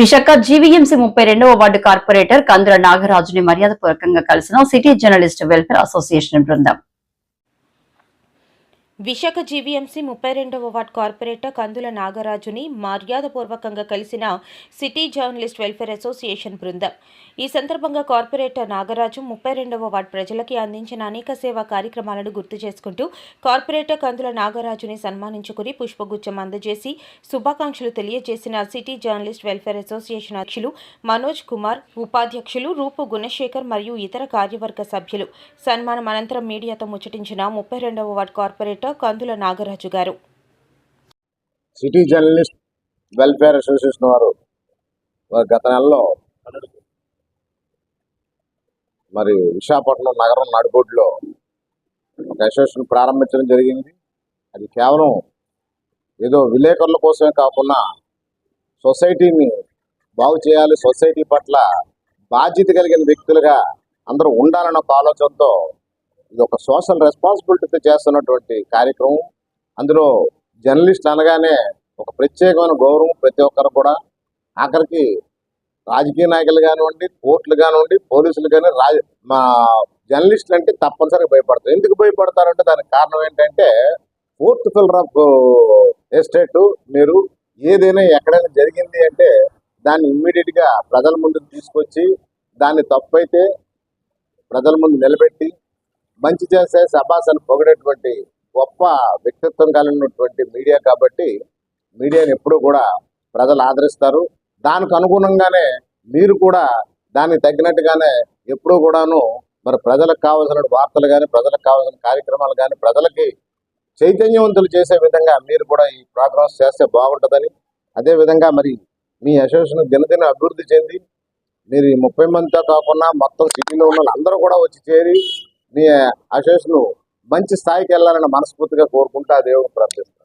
Visakha GVMC ముప్పై రెండవ ward corporator కందుల నాగరాజుని మర్యాదపూర్వకంగా కలిసిన. సిటీ జర్నలిస్ట్ వెల్ఫేర్ అసోసియేషన్ బృందం. విశాఖ జీవీఎంసీ ముప్పై రెండవ వార్డ్ కార్పొరేటర్ కందుల నాగరాజుని మర్యాదపూర్వకంగా కలిసిన సిటీ జర్నలిస్ట్ వెల్ఫేర్ అసోసియేషన్ బృందం. ఈ సందర్భంగా కార్పొరేటర్ నాగరాజు ముప్పై రెండవ వార్డ్ ప్రజలకి అందించిన అనేక సేవా కార్యక్రమాలను గుర్తు చేసుకుంటూ కార్పొరేటర్ కందుల నాగరాజుని సన్మానించుకుని పుష్పగుచ్చం అందజేసి శుభాకాంక్షలు తెలియజేసిన సిటీ జర్నలిస్ట్ వెల్ఫేర్ అసోసియేషన్ అధ్యక్షులు మనోజ్ కుమార్ ఉపాధ్యక్షులు రూపు గుణశేఖర్ మరియు ఇతర కార్యవర్గ సభ్యులు. సన్మానం అనంతరం మీడియాతో ముచ్చటించిన ముప్పై రెండవ వార్డ్ కార్పొరేటర్ కందుల Nagaraju garu. City journalist welfare association వారు గత నెలలో మరి విశాఖపట్నం నగరం నడిబొడ్డులో ఒక అసోసియేషన్ ప్రారంభించడం జరిగింది. అది కేవలం ఏదో విలేకరుల కోసమే కాకుండా సొసైటీని బాగు చేయాలి సొసైటీ పట్ల బాధ్యత కలిగిన వ్యక్తులుగా అందరూ ఉండాలన్న ఒక ఆలోచనతో ఇది ఒక సోషల్ రెస్పాన్సిబిలిటీతో చేస్తున్నటువంటి కార్యక్రమం. అందులో జర్నలిస్ట్ అనగానే ఒక ప్రత్యేకమైన గౌరవం ప్రతి ఒక్కరు కూడా. ఆఖరికి రాజకీయ నాయకులు కానివ్వండి కోర్టులు కానివ్వండి పోలీసులు కానీ రాజ మా జర్నలిస్టులు అంటే తప్పనిసరిగా భయపడతారు. ఎందుకు భయపడతారంటే దానికి కారణం ఏంటంటే ఫోర్త్ ఫిల్లర్ ఆఫ్ ఎస్టేట్ మీరు ఏదైనా ఎక్కడైనా జరిగింది అంటే దాన్ని ఇమ్మీడియట్గా గా ప్రజల ముందుకు తీసుకొచ్చి దాన్ని తప్పైతే ప్రజల ముందు నిలబెట్టి మంచి చేసే సభాసను పొగిడేటువంటి గొప్ప వ్యక్తిత్వం కలిగినటువంటి మీడియా కాబట్టి మీడియాని ఎప్పుడూ కూడా ప్రజలు ఆదరిస్తారు. దానికి అనుగుణంగానే మీరు కూడా దానికి తగ్గినట్టుగానే ఎప్పుడూ కూడాను మరి ప్రజలకు కావాల్సిన వార్తలు కానీ ప్రజలకు కావాల్సిన కార్యక్రమాలు కానీ ప్రజలకి చైతన్యవంతులు చేసే విధంగా మీరు కూడా ఈ ప్రోగ్రామ్స్ చేస్తే బాగుంటుందని అదే విధంగా మరి మీ అసోసియేషన్ దినదిన అభివృద్ధి చెంది మీరు ఈ ముప్పై మందితో కాకుండా మొత్తం సిటీలో ఉన్న వాళ్ళందరూ కూడా వచ్చి చేరి మీ అసోసియేషన్ మంచి స్థాయికి వెళ్ళాలని మనస్ఫూర్తిగా కోరుకుంటూ ఆ దేవుడు ప్రార్థిస్తాను